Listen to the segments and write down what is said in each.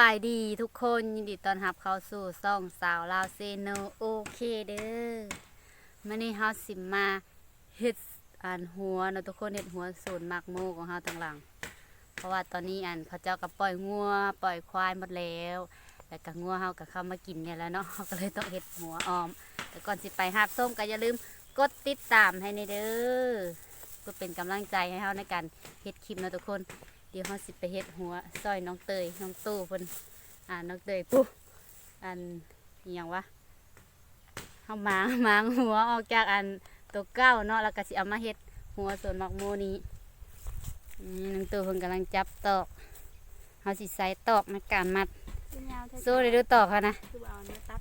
สบายดีทุกคนยินดีต้อนรับเข้าสู่ซ่องสาวลาวเซโนโอเคเด้อมื่อนี้เฮาสิมาเฮ็ดอันหัวเนาะทุกคนเฮ็ดหัวศูนย์มักโมของเฮาทั้งหลัง เพราะว่าตอนนี้อันพระเจ้าก็ปล่อยงัวปล่อยควายหมดแล้ว แล้วก็งัวเฮาก็เข้ามากินเนี่ยแล้วเนาะเฮาก็เลยต้องเฮ็ดหัวออม แต่ก่อนสิไปหาบส้มก็อย่าลืมกดติดตามให้ในเด้อเพื่อเป็นกำลังใจให้เฮาในการเฮ็ดคลิปเนาะทุกคน เดี๋ยวเฮาสิไปเฮ็ดหัวซอยน้องเตยน้องตู้เพิ่นอ่าน้องเตยปุ๊อันอหยังวะเฮาหมางหมางหัวออกจากอันตัวเก้าเนาะแล้วก็สิเอามาเฮ็ดหัวส่วนมักโมนี้นี่น้องตู้เพิ่นกำลังจับตอกเฮาสิใส่ตอกในการมัดโซ่ได้ดูตอกเขานะคือเอาเนื้อตัด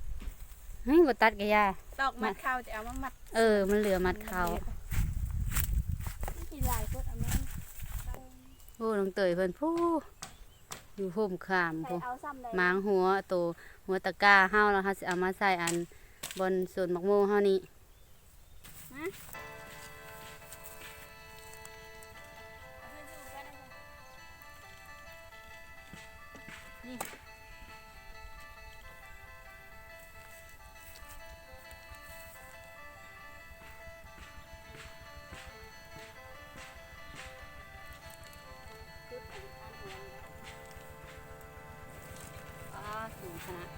เฮ้ยบ่ตัดกะยาตอกมัดข้าวจะเอามามัด เออ มันเหลือมัดเขาที่ลายพดเอามา โอ้น้องเตยเพิ่นผู้อยู่ห่มขามใส่ผู้เอาซ้ำเลยหมางหัวตัวหัวตะกร้าเฮาแล้วเฮาสิเอามาใส่อันบนส่วนมักโมเฮานี่อ๋ สูงขนาด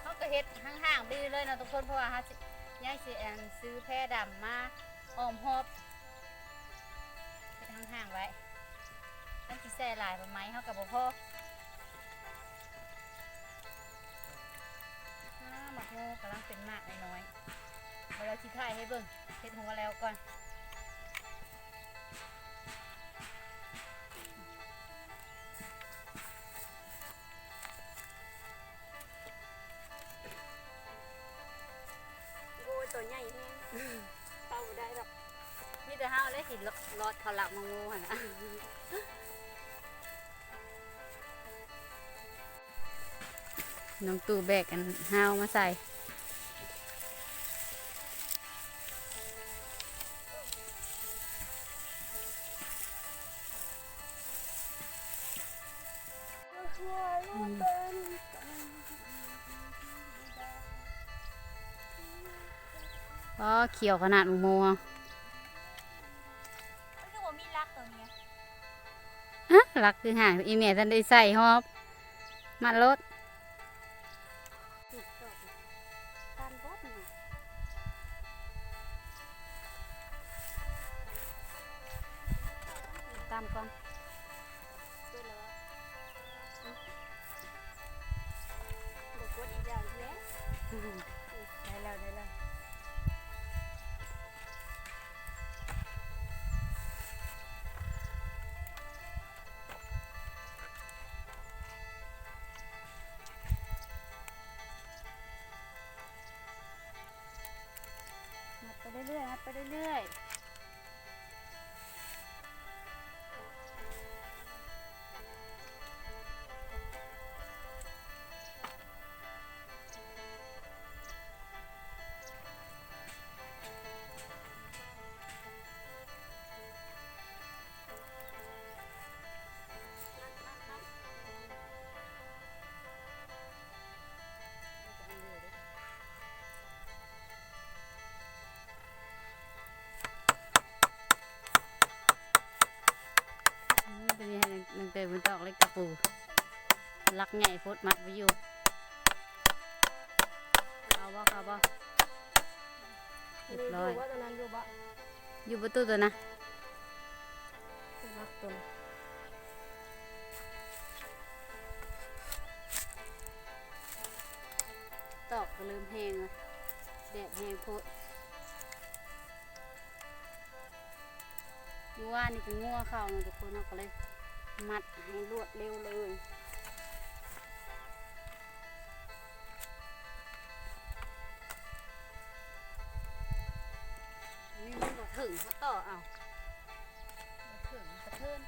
เขาก็เฮ็ดห่างๆดีเลยเนาะทุกคนเพราะว่าเฮาสิย้ายสิอันซื้อแพร่ดำมาออมหอบเฮ็ดห่างๆไว้มันสิแส่หลายประไม้เฮากับบ่พออ้าหมักโมกำลังเป็นมากน้อยๆเดี๋ยวเราสิถ่ายให้เบิ่งเฮ็ดหัวแล้วก่อน รรอดเขาหลักมงูหั่นนะน้องตู่แบกกันห้าวมาใส่อ๋อเขียวขนาดงูอะ ฮะหลักคือห่างอีเมลท่านได้ใส่หอบมารถตานบดนี่ตามก่อนตัวแล้วบ่กดอีกอย่างแล้ได้แล้วได้แล้ว เตยมันตอกเล็กตะปูลักใหญ่โพดมัดไว้อยู่เอาบ่เอาบ่เรียบร้อยอยู่บ่อยู่ประตูตัวนะรักตัวตอกก็เริ่มแห้งแล้วแดดแห้งโพดงัวนี่ก็งัวเข้าเนาทุกคนเราก็เลย มัดให้รวดเร็วเลยนี่มันบ่ถึงเขาต่อเอาบ่ถึงกระเทินนี่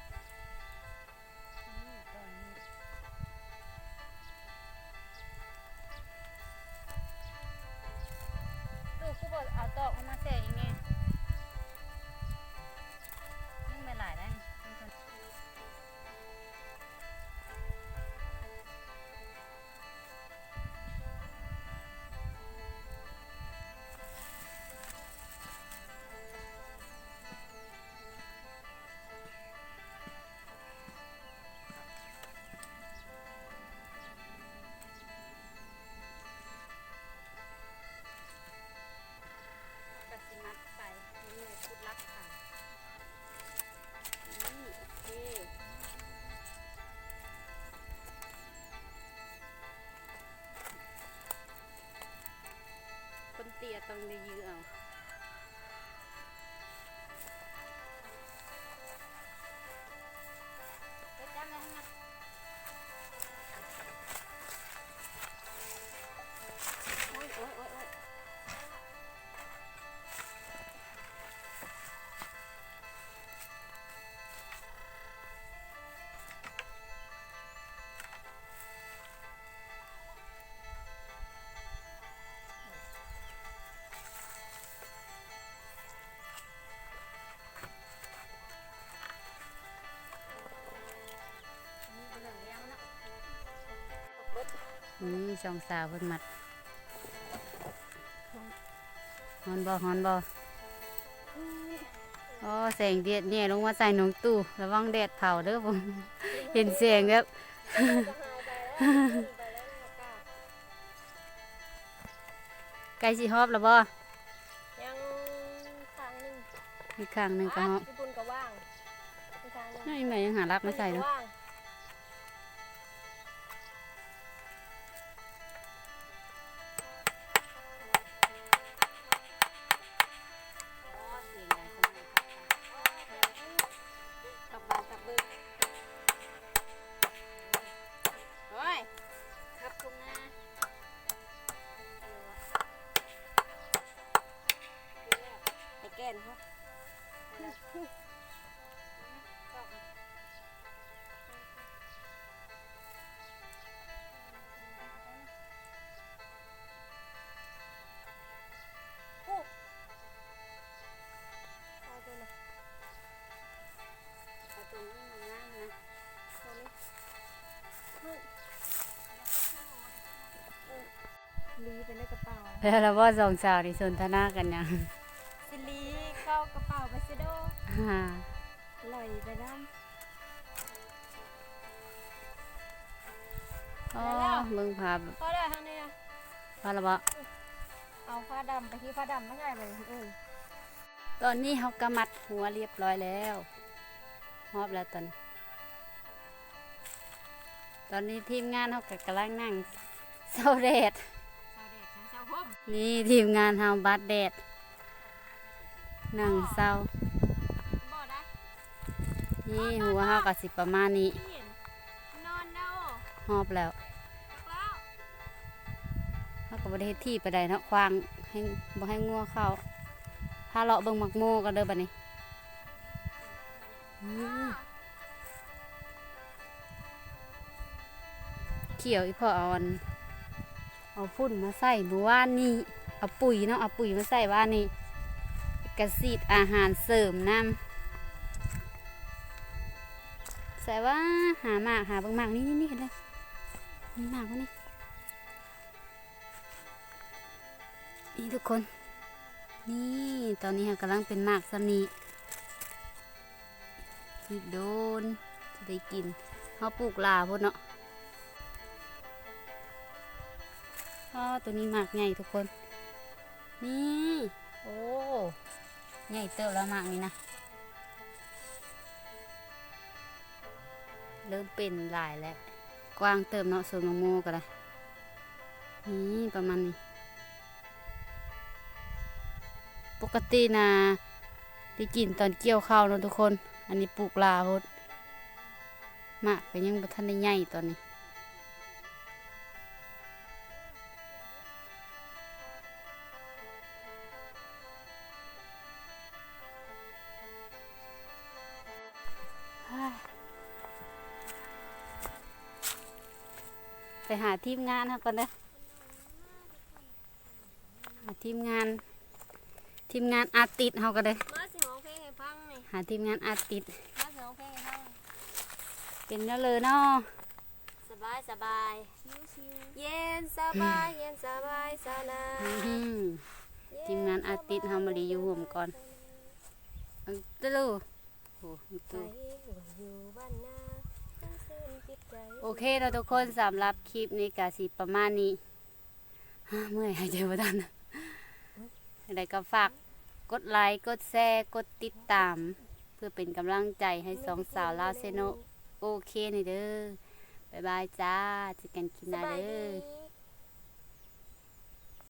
นี่ช่องสาวเพิ่นมัดฮอนบ่ฮอนบ่อ๋อแสงแดดเนี่ยลงมาใส่หนองตู้ระวังแดดเผาเด้อผมเห็นแสงแบบใกล้สิฮอบแล้วบ่ยังทางหนึ่งอีกข้างหนึงก็ฮอบญี่ปุ่นก็ว่างอีกทางหนึ่งนี่แม่ยังหารับไม่ใส่เนาะ ลีไปในกระเป๋า แล้วเราว่าสองสาวที่สนทนากันยัง โดฮ่าลอยไปน้อ๋อเบิ่งภาพำพอได้ทางนี้นะพาและบ่เอาผ้าดำไปที่ผ้าดำไม่ใช่ไปเออตอนนี้เขากำมัดหัวเรียบร้อยแล้วฮอบแล้วตอนนี้ตอนนี้ทีมงานเขาก็กำลังนั่งเศร้าแดดชาวเด็กชาวห่มนี่ทีมงานเฮาบัดแดดนั่งเศร้าบ่ได้ นี่หัวเฮาก็สิประมาณนี้เห็นอนเด้อฮอบแล้วแล้วเฮาก็บ่ได้เฮ็ดที่ไปใดเนาะควางให้บ่ให้งัวเข้าพาเลาะเบิ่งหมักโมกันเด้อบัดนี้เขียวอีพ่อเอาอันเอาพุ่นมาใส่เมื่อวานนี้เอาปุ๋ยเนาะเอาปุ๋ยมาใส่ว่านนี้กระสีดอาหารเสริมน้ำ ส่ว่าหาหมากหาเบิ่งหมากนี่นี่เห็นแล้วนี่หมากวะนี่นี่ทุกคน นี่ตอนนี้เรากำลังเป็นหมากสนีอีกโดนจะได้กินเขาปลูกลาพุ่นเนาะอ๋อตัวนี้หมากใหญ่ทุกคน นี่ โอ้ ใหญ่เติบแล้วหมากนี่นะ เริ่มเป็นหลายแล้ว กว้างเติมเนาะส่วนมะม่วงกันละนี่ประมาณนี้ ปกตินะได้กินตอนเกี่ยวข้าวเนาะทุกคน อันนี้ปลูกลาพดมากก็ยังบ่ทันได้ใหญ่ตอนนี้ หาทีมงานเขาก่อนเด้อหาทีมงาน ทีมงานอาร์ติสเขาก็เด้อมาสิร้องเพลงให้ฟังนี่หาทีมงานอาร์ติสมาสิร้องเพลงให้ฟังเป็นแล้วเลยเนาะสบายสบายเย็นสบายเย็นสบายสนาอื้อหือทีมงานอาร์ติสเฮามาดีอยู่ห่มก่อนเอาตะลูโอ้มีไปตู้อยู่บ้านนาเป็นซื่นจิตใจ โอเคเราทุกคนสำหรับคลิปนี้กาสิประมาณนี้ฮ่าเมื่อยหายใจบ่ทันอะไรก็ฝากกดไลค์กดแชร์กดติดตาม เพื่อเป็นกำลังใจให้สองสาวลาวเซโนโอเคนี่เด้อบ๊ายบายจ้าเจอกันคลิปหสน้าบายเด้ดีอ